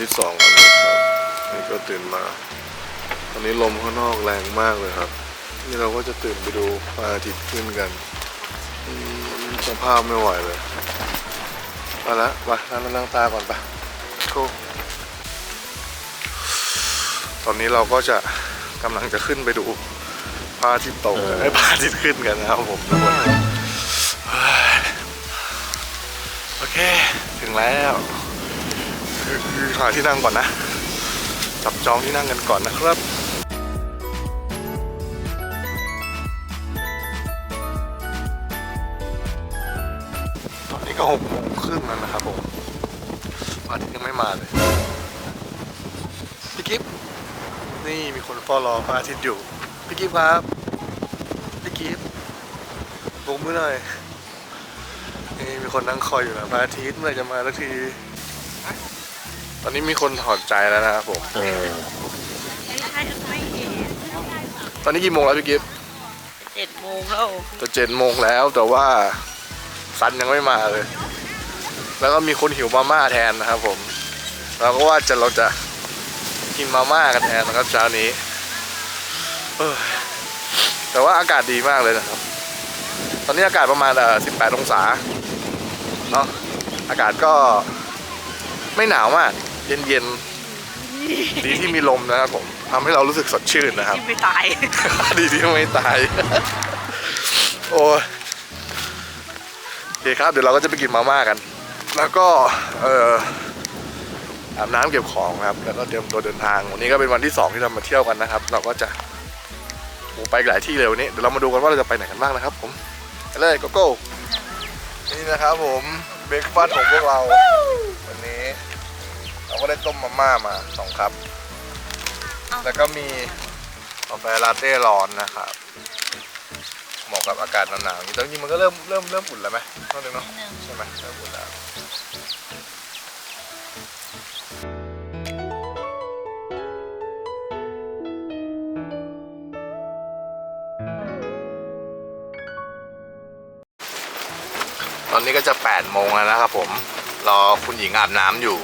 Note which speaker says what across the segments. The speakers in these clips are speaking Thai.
Speaker 1: ที่สองแล้วนะครับนี่ก็ตื่นมาตอนนี้ลมข้างนอกแรงมากเลยครับ นี่เราก็จะตื่นไปดูพระอาทิตย์ขึ้นกันอืมสภาพไม่ไหวเลยไปละไปนั่งนั่งตาก่อนไปโก้ตอนนี้เราก็จะกำลังจะขึ้นไปดูพระอาทิตย์ตกไอ้ยพระอาทิตย์ขึ้นกันนะครับผมทุกคนโอเค ถึงแล้วคือคือ หาที่นั่งก่อนนะ จับจองที่นั่งกันก่อนนะครับตอนนี้ก็หกโมงครึ่งแล้วนะครับผมอาทิตย์ยังไม่มาเลยพี่กิฟนี่มีคนเฝ้ารอพระอาทิตย์อยู่พี่กิฟครับพี่กิฟต์โบกมือหน่อยนี่มีคนนั่งคอยอยู่นะพระอาทิตย์เมื่อจะมาสักที ตอนนี้มีคนถอดใจแล้วนะครับผม
Speaker 2: เออ
Speaker 3: ไม่เห็น
Speaker 1: ตอนนี้กี่โมงแล้วพี่กิฟต์
Speaker 3: เจ็ดโมงแล้ว
Speaker 1: จะเจ็ดโมงแล้วแต่ว่าซันยังไม่มาเลย แล้วก็มีคนหิวมาม่าแทนนะครับผมเราก็ว่าจะเราจะกินมาม่ากันแทนนะครับเช้านี้เออแต่ว่าอากาศดีมากเลยนะครับ ตอนนี้อากาศประมาณเอ่อ18 องศา เนาะ อากาศก็ไม่หนาวมาก เย็นๆดีที่มีลมนะครับผมทำให้เรารู้สึกสดชื่นนะครับ
Speaker 3: ที่ไม่ตาย
Speaker 1: ดีที่ไม่ตาย โอ้ยโอเคครับ เดี๋ยวเราก็จะไปกินมาม่ากัน แล้วก็เอ่ออาบน้ำเก็บของครับ แล้วก็เตรียมตัวเดินทาง วันนี้ก็เป็นวันที่สองที่เรามาเที่ยวกันนะครับ เราก็จะโอ้ไปหลายที่เลยวันนี้ เดี๋ยวเรามาดูกันว่าเราจะไปไหนกันบ้างนะครับ ผมไปเลยโกโก้ นี่นะครับผมเบรกฟาสต์ของพวกเราวันนี้เรา ก็ได้ต้มมาม่ามาสองครับแล้วก็มีกาแฟลาเต้ร้อนนะครับเหมาะกับอากาศหนาวๆอย่างนี้ตอนนี้มันก็เริ่มเริ่มเริ่มอุ่นแล้วไหมตอนนึงเนาะใช่ไหมเริ่มอุ่นแล้วตอนนี้ก็จะ8โมงแล้วนะครับผม รอคุณหญิงอาบน้ำอยู่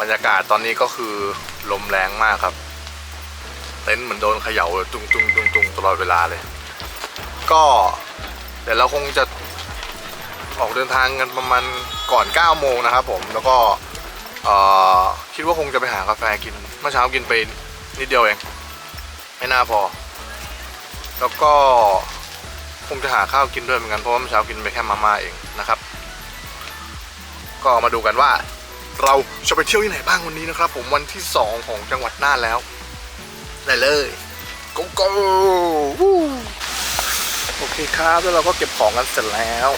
Speaker 1: บรรยากาศตอนนี้ก็คือลมแรงมากครับ เต็นท์เหมือนโดนเขย่าเลยตุงตุงตุงตุงตลอดเวลาเลย ก็เดี๋ยวเราคงจะออกเดินทางกันประมาณก่อน 9 โมงนะครับผมแล้วก็คิดว่าคงจะไปหากาแฟกินเมื่อเช้ากินไปนิดเดียวเอง ไม่น่าพอ แล้วก็คงจะหาข้าวกินด้วยเหมือนกันเพราะว่าเมื่อเช้ากินไปแค่มาม่าเองนะครับ ก็มาดูกันว่า เราจะไปเที่ยวที่ไหนบ้างวันนี้นะครับ ผมวันที่ 2 ของจังหวัดน่านแล้วได้เลยโกโก้วู้โอเคครับแล้วเราก็เก็บของกันเสร็จแล้ว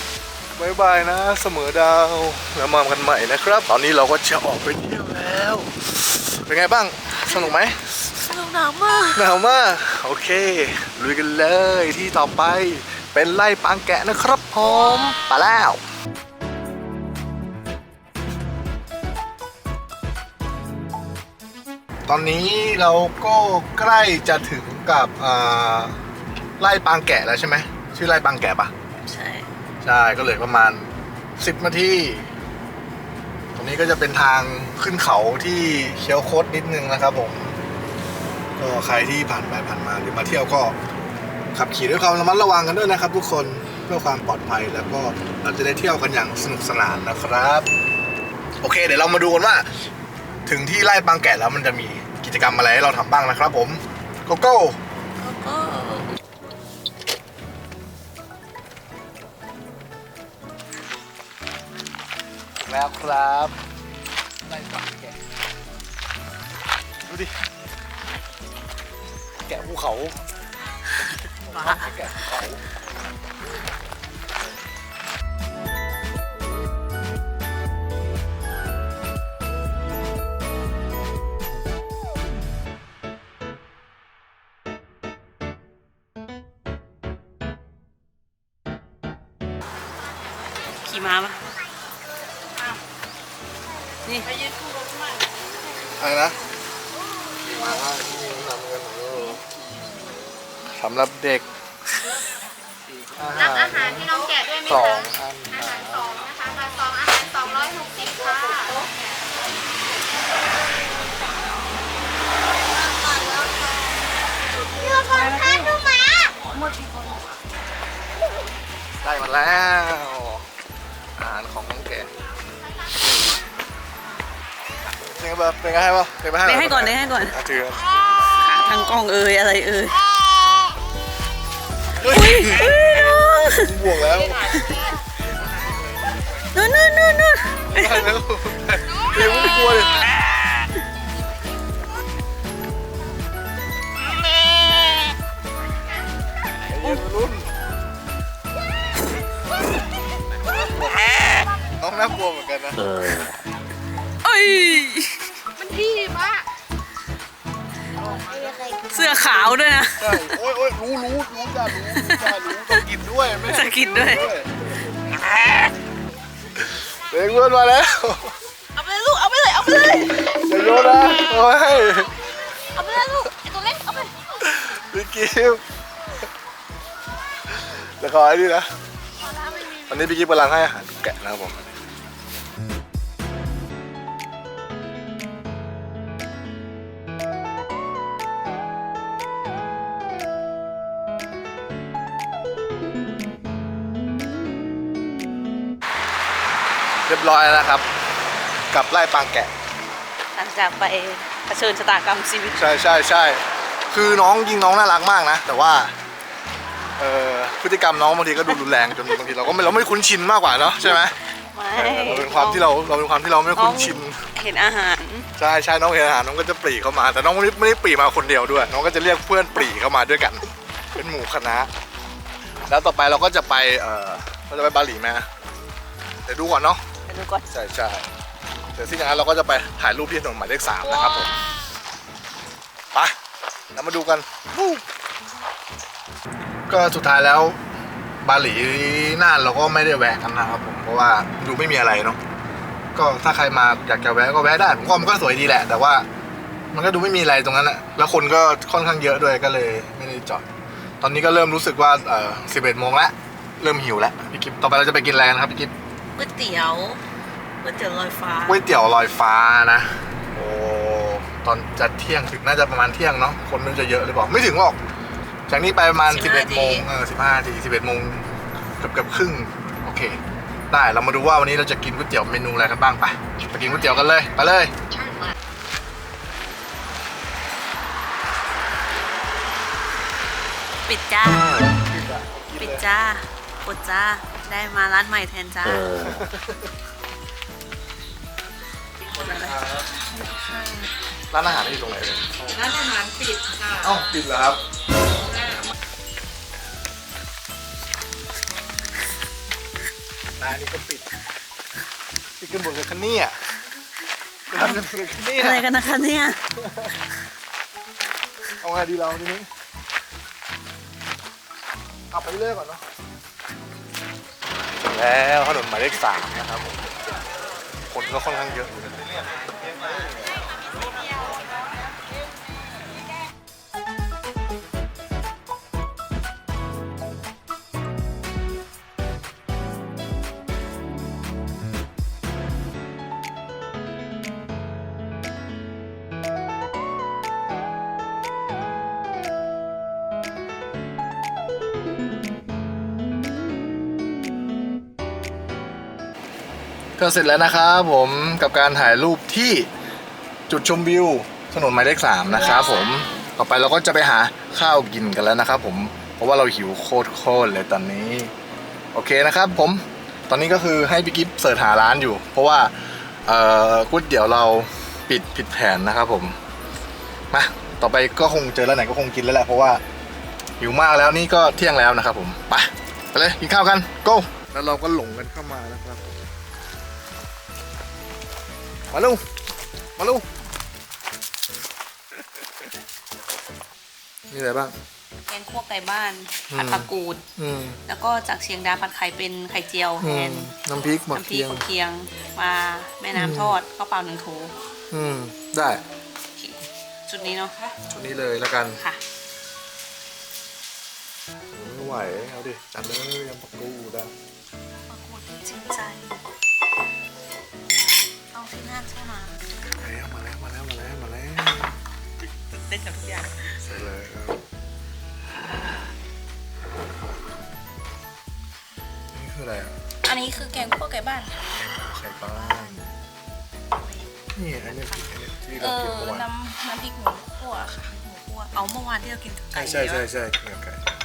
Speaker 1: บายบายนะเสมอดาวแล้วมากันใหม่นะครับ ตอนนี้เราก็จะออกไปเที่ยวแล้ว เป็นไงบ้าง สนุกไหม
Speaker 3: สนุกหนาวมาก
Speaker 1: หนาวมาก โอเคลุยกันเลยที่ต่อไปเป็นไล่ปางแกะนะครับผมไปแล้ว ตอนนี้เราก็ใกล้จะถึงกับอ่าไล่ปางแกะแล้วใช่ไหมชื่อไล่ปางแกะปะ
Speaker 3: ใช่
Speaker 1: ใช่ก็เหลยประมาณ10นาทีตรงนี้ก็จะเป็นทางขึ้นเขาที่เคี้ยวโคดนิดนึงนะครับผม ก็ใครที่ผ่านไปผ่านมาหรือมาเที่ยวก็ขับขี่ด้วยความระมัดระวังกันด้วยนะครับ ทุกคนเพื่อความปลอดภัยแล้วก็เราจะได้เที่ยวกันอย่างสนุกสนานนะครับ โอเค เดี๋ยวเรามาดูกันว่า ถึงที่ไร่บางแกะแล้วมันจะมีกิจกรรมอะไรให้เราทำบ้างนะครับผมโกโก้
Speaker 3: แล้วก็
Speaker 1: ถึงแล้วครับไร่บางแกะดูดิ แกะภูเขา
Speaker 3: มา
Speaker 1: แกะภูเขา
Speaker 3: ขี่ม้าปะนี่ไปยืนคู่รถมา
Speaker 1: อะไรนะมาว่าที่นี่ทำกันโอ้สำหรับเด็ก
Speaker 2: รับอาหารให้น้องแกะด้วยไหม
Speaker 1: สอ
Speaker 2: คะ
Speaker 1: งอัน
Speaker 2: อาหารสองนะคะมาสองอาหารสองร้อยหกสิบค่ะ
Speaker 1: ได้มาแล้ว นไงบ้างเป็นไงให้ป่ะเป็นไงให้
Speaker 3: ไปให้ก่อนเลยให้ก่อนะ
Speaker 1: ถือ
Speaker 3: ขาทางกล้องเอ่ยอะไรเอ่ย
Speaker 1: เฮ้ย
Speaker 3: เฮ้ยน้อง
Speaker 1: บวกแล้ว
Speaker 3: นู่นนู่นนู่นนู่น
Speaker 1: ได้แล้วเดี๋ยวไม่กลัวเลยใจเย็นวัยรุ่นน้องน่ากลัวเหมือนกันนะ
Speaker 3: เอ้ย เสื้อขาวด้วยนะ
Speaker 1: ใช่โอ้ยโอ้ยรู้รู้รู้จ้ารู้รู้จ้ารู้ต้องกินด้วยไม่
Speaker 3: จะกินด้วย
Speaker 1: เด็กเพื่อนมาแล้ว
Speaker 3: เอาไปเลยลูก เอาไปเลย เอาไปเลย
Speaker 1: อย่าโยนนะโอ้ย
Speaker 2: เอาไปเลยลูกไอตัวเล็ก เอาไป
Speaker 1: พี่กิฟต์แล้วก็ไอ้นี่นะวันนี้พี่กิฟต์กำลังให้อาหารแกะนะครับผม รียบร้อยแล้วนะครับ กับไล่ปางแกะ
Speaker 3: หลังจากไปเผชิญชะตากรรมชีวิต
Speaker 1: ใช่ใช่ใช่คือน้องยิงน้องน่ารักมากนะ แต่ว่าเอ่อพฤติกรรมน้องบางทีก็ดูรุนแรงจนบางทีเราก็ไม่เราไม่คุ้นชินมากกว่าเนาะใช่ไหม
Speaker 3: ไม่
Speaker 1: เออเราเป็นความที่เราเราเป็นความที่เราไม่คุ้นชิน
Speaker 3: เห็นอาหาร
Speaker 1: ใช่ใช่น้องเห็นอาหารน้องก็จะปรีเข้ามา แต่น้องไม่ได้ไม่ได้ปรีมาคนเดียวด้วย น้องก็จะเรียกเพื่อนปรีเข้ามาด้วยกัน เป็นหมู่คณะ แล้วต่อไปเราก็จะไปเออเราจะไปบาหลีไหมเดี๋ยวดูก่อนเนาะ
Speaker 3: ไป ดูก่อน
Speaker 1: ใช่ใช่เดี๋ยวที่อย่างนั้นเราก็จะไปถ่ายรูปที่ถนนหมายเลขสามนะครับผมไปเรามาดูกันวู้ก็สุดท้ายแล้วบาหลีน่านเราก็ไม่ได้แวะกันนะครับผมเพราะว่าดูไม่มีอะไรเนาะก็ถ้าใครมาอยากจะแวะก็แวะได้ผมว่ามันก็สวยดีแหละ แต่ว่ามันก็ดูไม่มีอะไรตรงนั้นแหละแล้วคนก็ค่อนข้างเยอะด้วยก็เลยไม่ได้จอด ตอนนี้ก็เริ่มรู้สึกว่าเออสิบเอ็ดโมงแล้วเริ่มหิวแล้วพี่กิฟต่อไปเราจะไปกินอะไรกันครับพี่กิฟ
Speaker 3: ก๋วยเตี๋ยวก๋วยเตี๋ยวลอยฟ้า
Speaker 1: ก๋วยเตี๋ยวลอยฟ้านะ โอ้ตอนจะเที่ยงถึงน่าจะประมาณเที่ยงเนาะคนมันจะเยอะหรือเปล่าไม่ถึงหรอก จากนี้ไปประมาณ 11โมงเออ15นาที11โมงเกือบเกือบครึ่งโอเค ได้เรามาดูว่าวันนี้เราจะกินก๋วยเตี๋ยวเมนูอะไรกันบ้างไปไปกินก๋วยเตี๋ยวกันเลยไปเลย
Speaker 3: ปิดจ้า ปิดจ้าปดจ้า ได้มาร้านใหม่แทนจ้า
Speaker 1: ร้านอาหารที่อยู่ตรงไหนเลย
Speaker 3: ร้านอาหารปิดค่ะ
Speaker 1: เอ้าปิดเหรอครับ ร้านนี้ก็ปิดปิดกันหมดเลยคันนี่อะร้านกันหมดเลยคันนี่
Speaker 3: อะไร
Speaker 1: อะ
Speaker 3: กันนะคะเนี่ย
Speaker 1: เอาไงดีเราทีนี้เอาไปเรื่อยก่อนเนาะถึง แล้วถนนหมายเลขสามนะครับผมคนก็ค่อนข้างเยอะ ก็เสร็จแล้วนะครับผมกับการถ่ายรูปที่จุดชมวิวถนนหมายเลขสามนะครับผมต่อไปเราก็จะไปหาข้าวกินกันแล้วนะครับผมเพราะว่าเราหิวโคตรๆเลยตอนนี้ โอเคนะครับผมตอนนี้ก็คือให้พี่กิฟเสิร์ชหาร้านอยู่ เพราะว่าเอ่อก๋วยเตี๋ยวเราปิดผิดแผนนะครับผมมาต่อไปก็คงเจอร้านไหนก็คงกินแล้วแหละเพราะว่าหิวมากแล้วนี่ก็เที่ยงแล้วนะครับผมไปไปเลยกินข้าวกัน go แล้วเราก็หลงกันเข้ามานะครับ มมาลูมาลูมีอะไรบ้าง
Speaker 3: แกงคั่วไก่บ้าน
Speaker 1: อืม
Speaker 3: ผัดผักกูด
Speaker 1: อืม
Speaker 3: แล้วก็จากเชียงดาผัดไข่เป็นไข่เจียว
Speaker 1: อื
Speaker 3: แท
Speaker 1: ม
Speaker 3: น
Speaker 1: น้ำพริกหมัก
Speaker 3: น้ำพริ
Speaker 1: เคี
Speaker 3: ก
Speaker 1: ยง
Speaker 3: มะเคียงมาแม่น้ำทอดข้าวเปล่าหนึ่งโถ
Speaker 1: อืม ได้
Speaker 3: โอเคชุดนี้เนาะ
Speaker 1: ชุดนี้เลยแล้วกัน
Speaker 3: ค่ะ
Speaker 1: โอ้ไหวเอาดิจัดเลยยำปักกูดอะ
Speaker 3: ปรากฏจริงใจเอาที่นั่น ใช่ไหม
Speaker 1: มาแล้วมาแล้วมาแล้วมาแล้ว
Speaker 3: เต้นกับทุกอย่าง
Speaker 1: ใส่เลยครับนี่คืออะไรอะ
Speaker 3: อันนี้คือแกงคั่วไก่บ้าน
Speaker 1: ไข่ปลานี่อันนี้พริกอันนี้ที่
Speaker 3: เอ
Speaker 1: เรากิน
Speaker 3: อ
Speaker 1: เมื่อวาน
Speaker 3: น้ำน้ำพริกหมูคั่วค่ะหมูคั่วเอาเมื่อวานที่เรากินกับไก่
Speaker 1: ใช่ใช่ใช่
Speaker 3: เย
Speaker 1: ใช่กินกับไก่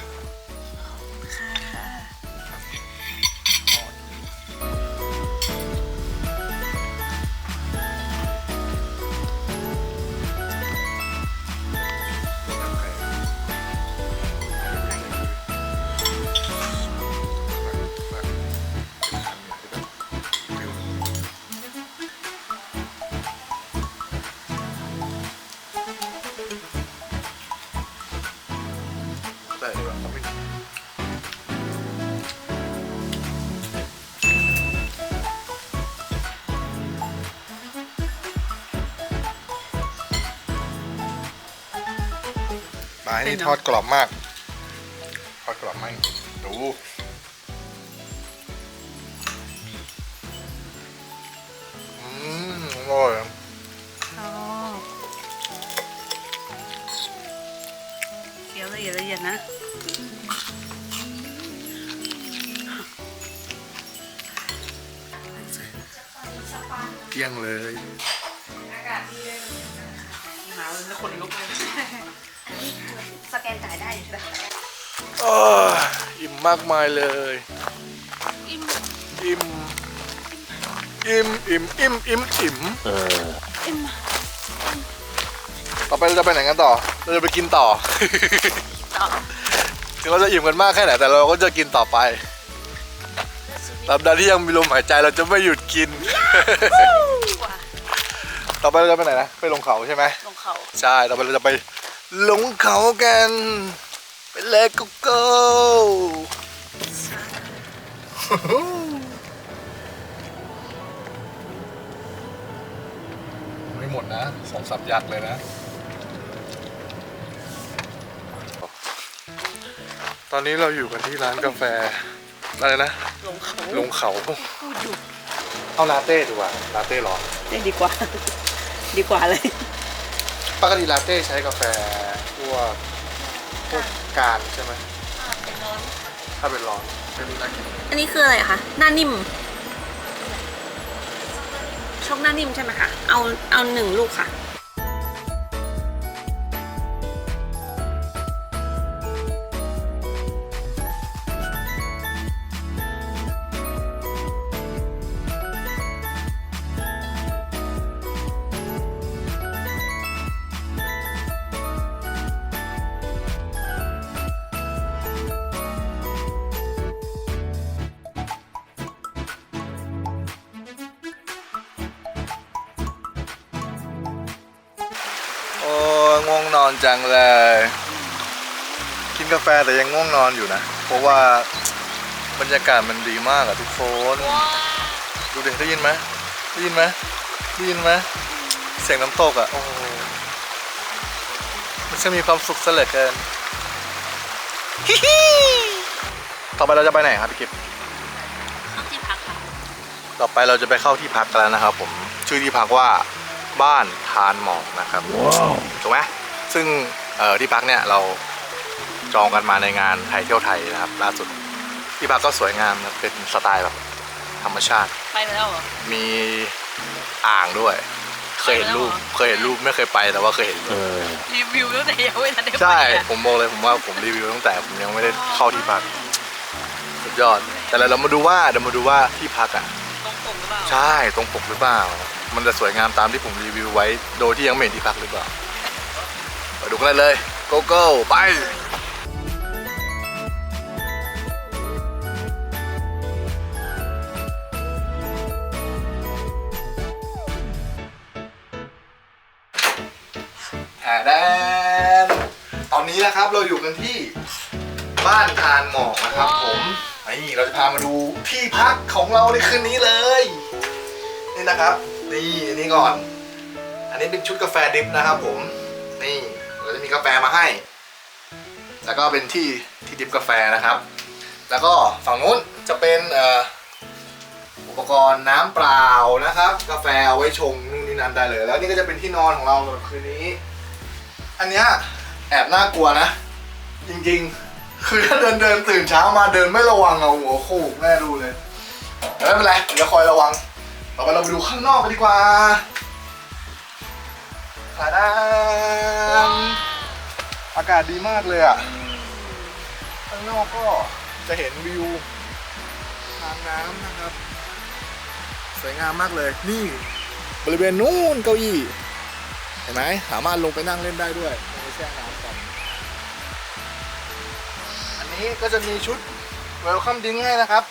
Speaker 1: ปลานี่ทอดกรอบมาก ทอดกรอบมากดูอืมอร่อย
Speaker 3: ชอบเคี้ยวละเอียดละเอียดนะ
Speaker 1: เกลี้ยงเลย
Speaker 3: หาแล้วคนลุกเลย สแกนจ่ายได้ใช่ไหม
Speaker 1: อิ่มมากมายเลย
Speaker 3: อิ่ม
Speaker 1: อิ่ม อิ่ม อิ่ม อิ่ม อิ่ม อิ่ม
Speaker 3: อิ่ม
Speaker 1: ต่อไปเราจะไปไหนกันต่อ เราจะไปกินต่อ
Speaker 3: ต่อ
Speaker 1: ถึงเราจะอิ่มกันมากแค่ไหนแต่เราก็จะกินต่อไปตราบใดที่ยังมีลมหายใจเราจะไม่หยุดกิน ต่อไปเราจะไปไหนนะ ไปลงเขาใช่ไหม
Speaker 3: ลงเขา
Speaker 1: ใช่ ต่อไปเราจะไป ลงเขากัน ไปเลยกูโก้ไม่หมดนะสองสามยักษ์เลยนะ ตอนนี้เราอยู่กันที่ร้านกาแฟ อะไรนะ
Speaker 3: ลงเขา
Speaker 1: ลงเขา
Speaker 3: พูดอยู่
Speaker 1: เอาลาเต้ดีกว่าลาเต้หรอ
Speaker 3: ได้ดีกว่า ดีกว่าเลย
Speaker 1: ปกติลาเต้ใช้กาแฟพวกพวกการใช่ไหมถ้าเป็นร้อนเป็นน่ากิน
Speaker 3: อันนี้คืออะไรคะ หน้านิ่มชอบหน้านิ่มใช่ไหมคะ เอาเอาหนึ่งลูกค่ะ
Speaker 1: จังเลย กินกาแฟแต่ยังง่วงนอนอยู่นะ เพราะว่าบรรยากาศมันดีมากอะทุกคนดูดิได้ยินไหมได้ยินไหมได้ยินไหมเสียงน้ำตกอะโอ้โหมันจะมีความสุขซะเหลือเกินฮิฮิต่อไปเราจะไปไหนครับพี่กิฟ
Speaker 3: เข้าที่พักค่ะ
Speaker 1: ต่อไปเราจะไปเข้าที่พักกันแล้วนะครับผมชื่อที่พักว่าบ้านทานหมอกนะครับถูกไหม ซึ่งเอ่อที่พักเนี่ยเราจองกันมาในงานไทยเที่ยวไทยนะครับ ล่าสุดที่พักก็สวยงามนะเป็นสไตล์แบบธรรมชาติ
Speaker 3: ไปแล้วเหรอ
Speaker 1: มีอ่างด้วย เคยเห็นรูป
Speaker 3: ไปแล้วเหรอ
Speaker 1: เคยเห็นรูปไม่เคยไปแต่ว่าเคยเห็นรูป
Speaker 3: รีวิวตั้งแต่ยังไม่ทันได้ไป
Speaker 1: ใช่
Speaker 3: อะ
Speaker 1: ผมบอกเลยผมว่าผมรีวิวตั้งแต่ผมยังไม่ได้เข้าที่พักสุดยอด แต่เรามาดูว่าเดี๋ยวมาดูว่าที่พักอะ
Speaker 3: ตรงปกหรือเปล่า
Speaker 1: ใช่ตรงปกหรือเปล่า มันจะสวยงามตามที่ผมรีวิวไว้ โดยที่ยังไม่เห็นที่พักหรือเปล่า ไปดูกันเลยโกโก้ไปแหดนตอนนี้นะครับเราอยู่กันที่บ้านทานหมอกนะครับผมนี่เราจะพามาดูที่พักของเราในคืนนี้เลย นี่นะครับ นี่อันนี้ก่อน อันนี้เป็นชุดกาแฟดริฟนะครับผม นี่ ราจะมีกาแฟมาให้ แล้วก็เป็นที่ที่ดิบกาแฟนะครับ แล้วก็ฝั่งนู้นจะเป็นอุปกรณ์น้ำเปล่านะครับ กาแฟเอาไว้ชงนู่นนี่นั่นได้เลย แล้วนี่ก็จะเป็นที่นอนของเราสำหรับคืนนี้ อันเนี้ยแอบน่ากลัวนะ จริงๆ คือถ้าเดินเดินตื่นเช้ามาเดินไม่ระวังเอาหัวโขกแน่ดูเลยแต่ไม่เป็นไรเดี๋ยวคอยระวัง ต่อไปเราไปดูข้างนอกกันดีกว่า ตาดามอากาศดีมากเลยอะ ข้างนอกก็จะเห็นวิวทางน้ำนะครับ สวยงามมากเลย นี่บริเวณนู้นเก้าอี้ เห็นไหมสามารถลงไปนั่งเล่นได้ด้วยลงไปแช่น้ำกันอันนี้ก็จะมีชุด Welcome Drink ให้นะครับ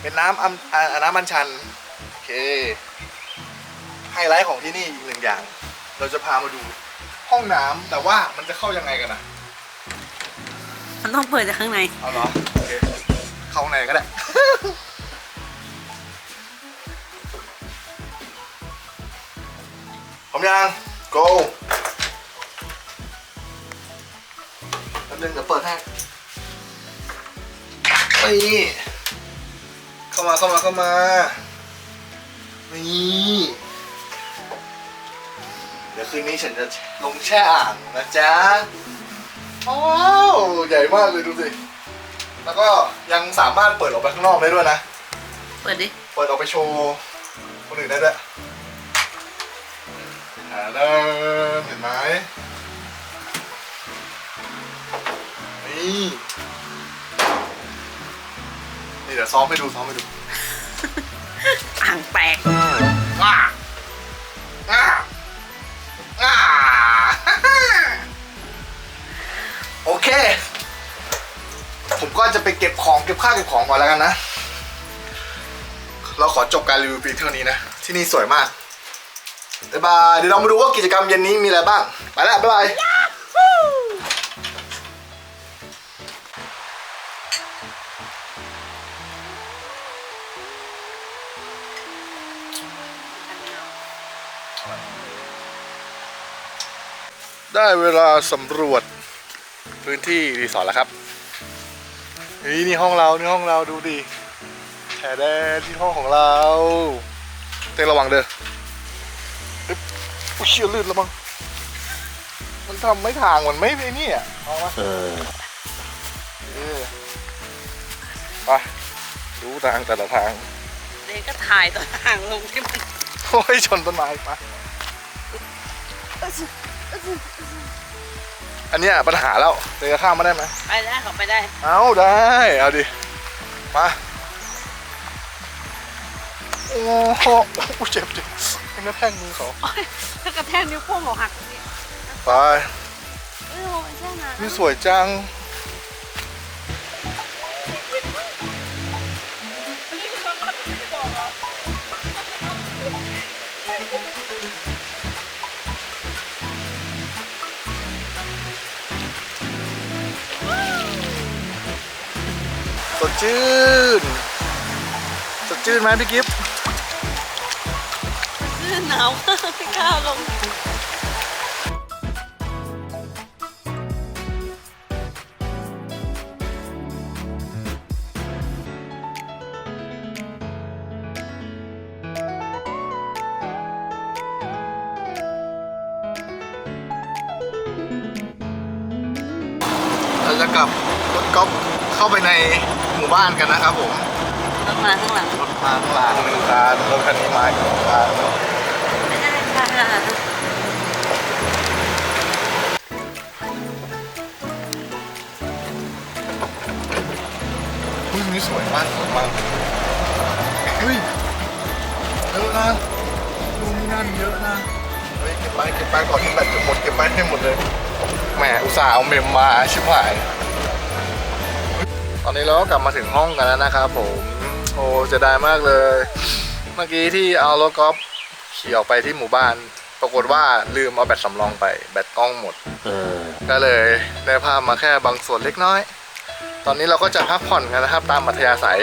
Speaker 1: เป็นน้ำอัมอ่าน้ำมันชัน โอเค ไฮไลท์ของที่นี่อีกหนึ่งอย่าง เราจะพามาดูห้องน้ำแต่ว่ามันจะเข้ายังไงกันนะ
Speaker 3: มันต้องเปิดจากข้างใน
Speaker 1: เอาเหรอโอเคเข้าข้างในก็ได้ พร้อมยัง go แป๊บนึงเดี๋ยวเปิดให้นี่เข้ามาเข้ามาเข้ามานี่เดี๋ยวคืนนี้ฉันจะลงแช่อ่างนะจ๊ะว้าวใหญ่มากเลยดูสิ แล้วก็ยังสามารถเปิดออกไปข้างนอกได้ด้วยนะ
Speaker 3: เปิดดิ
Speaker 1: เปิดออกไปโชว์คนอื่นได้ด้วยหาเริ่มเห็นไหมนี่นี่เดี๋ยวซ้อมให้ดูซ้อมให้ดู
Speaker 3: อ่างแตก
Speaker 1: ว้าว้า ว้าโอเค ผมก็จะไปเก็บของเก็บข้าวเก็บของก่อนแล้วกันนะ เราขอจบการรีวิวเพียงเท่านี้นะ ที่นี่สวยมากบ๊ายบายเดี๋ยวเรามาดูว่ากิจกรรมเย็นนี้มีอะไรบ้าง ไปแล้วบ๊ายบาย ได้เวลาสำรวจพื้นที่รีสอร์ทแล้วครับ นี่นี่ห้องเรา นี่ห้องเราดูดิแถแดนที่ห้องของเรา เต้นระวังเด้ออึ๊บอุ้ยเชี่ยลื่นแล้วมั้ง มันทำไม่ทางมันไม่ไอ้นี่อะเอามาเออไปดูทางแต่ละทาง
Speaker 3: เด็กก็ถ่ายตัวทางลงที่มัน
Speaker 1: โอ้ยชนต้นไม้ไป อันเนี้ยปัญหาแล้วเตะข้ามมาได้ไหม
Speaker 3: ไปได้เขาไปได้
Speaker 1: เอาได้ เอาดิ มา โอ้โหอุ๊ยเจ็บเจ็บไอ้แม่แพงมือเขา
Speaker 3: โอ๊ยถ้ากระแทกนิ้วโป้งเราหักเนี่ย
Speaker 1: ไป
Speaker 3: เอ้ยโอ้ยใช่นะ
Speaker 1: นี่สวยจัง สดชื่น สดชื่นไหมพี่กิฟต์
Speaker 3: เสื้อหนาวมากไม่กล้าลง
Speaker 1: เราจะกลับรถก๊อฟเข้าไปในหมู่ บ้านกันนะครับผม
Speaker 3: ต้องมาข้างหลัง
Speaker 1: รถมาข้างหลังหนึ่งคันรถคันนี้มาอีกหนึ่งคัน
Speaker 3: ไม่ได้ค่ะ
Speaker 1: เฮ้ยนี่สวยมากสวยมากเฮ้ยเยอะนะดูนี่นั่นเยอะนะเฮ้ยเก็บไปเก็บไปก่อนที่แบตจะหมดเก็บไปให้หมดเลยแหมอุตส่าห์เอาเมมมาชิบหาย ตอนนี้เราก็กลับมาถึงห้องกันแล้วนะครับผมโอ้จะได้มากเลย เมื่อกี้ที่เอารถกอล์ฟขี่ออกไปที่หมู่บ้าน ปรากฏว่าลืมเอาแบตสำรองไป แบตกล้องหมดก็เลยได้ภาพมาแค่บางส่วนเล็กน้อย ตอนนี้เราก็จะพักผ่อนกันนะครับ ตามอัธยาศัย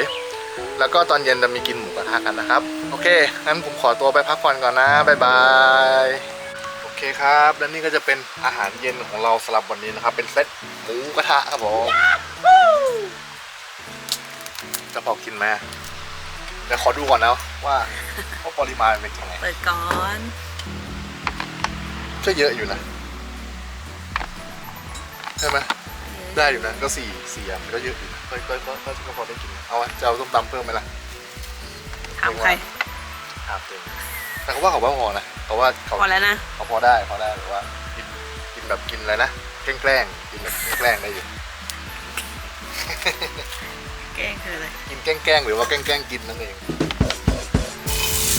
Speaker 1: แล้วก็ตอนเย็นจะมีกินหมูกระทะกันนะครับ โอเคงั้นผมขอตัวไปพักผ่อนก่อนนะบ๊ายบายโอเคเคครับ และนี่ก็จะเป็นอาหารเย็นของเราสำหรับวันนี้นะครับ เป็นเซตหมูกระทะครับผม จะพอกินไหมเดี๋ยวขอดูก่อนนะว่าว่าปริมาณเป็นยังไง
Speaker 3: เปิดก่อน
Speaker 1: ก็เยอะอยู่นะใช่ไหมได้อยู่นะก็สี่สี่อันก็เยอะอยู่นะก็ก็ก็ก็ก็พอได้กินนะเอาไหมจะเอาส้มตำเพิ่มไหมล่ะ
Speaker 3: ถามใคร
Speaker 1: ครับเองแต่เขาว่าเขาว่าพอนะเขาว่าเขา
Speaker 3: พอแล้วนะ
Speaker 1: เขาพอได้พอได้แบบว่ากินกินแบบกินอะไรนะแกล้งแกล้งกินแบบแกล้งได้อยู่
Speaker 3: แกล้งคืออะไร
Speaker 1: กินแกล้งแกงหรือว่าแกล้งแกงกินนั่นเอง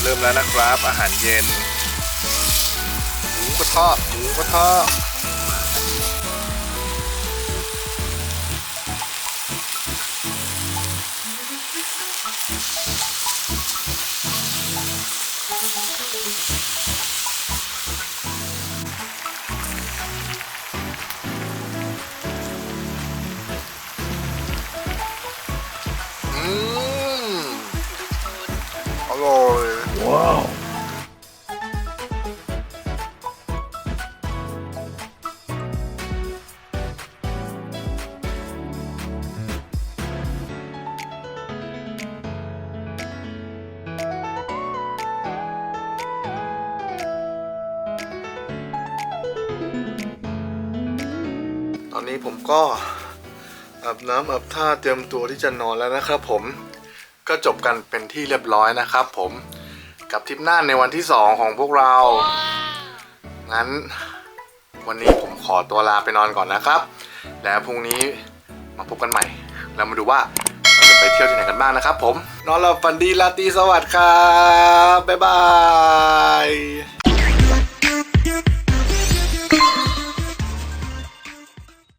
Speaker 1: เริ่มแล้วนะครับอาหารเย็นหมูกระทะหมูกระทะอื อนนี้ผมก็อาบน้ำอาบท่าเตรียมตัวที่จะนอนแล้วนะครับผมก็จบกันเป็นที่เรียบร้อยนะครับผมกับทริปหน้าในวันที่ 2 ของพวกเรา งั้นวันนี้ผมขอตัวลาไปนอนก่อนนะครับ แล้วพรุ่งนี้มาพบกันใหม่แล้วมาดูว่าเราจะไปเที่ยวที่ไหนกันบ้างนะครับผม นอนหลับฝันดีราตรีสวัสดิ์ครับ บ๊ายบาย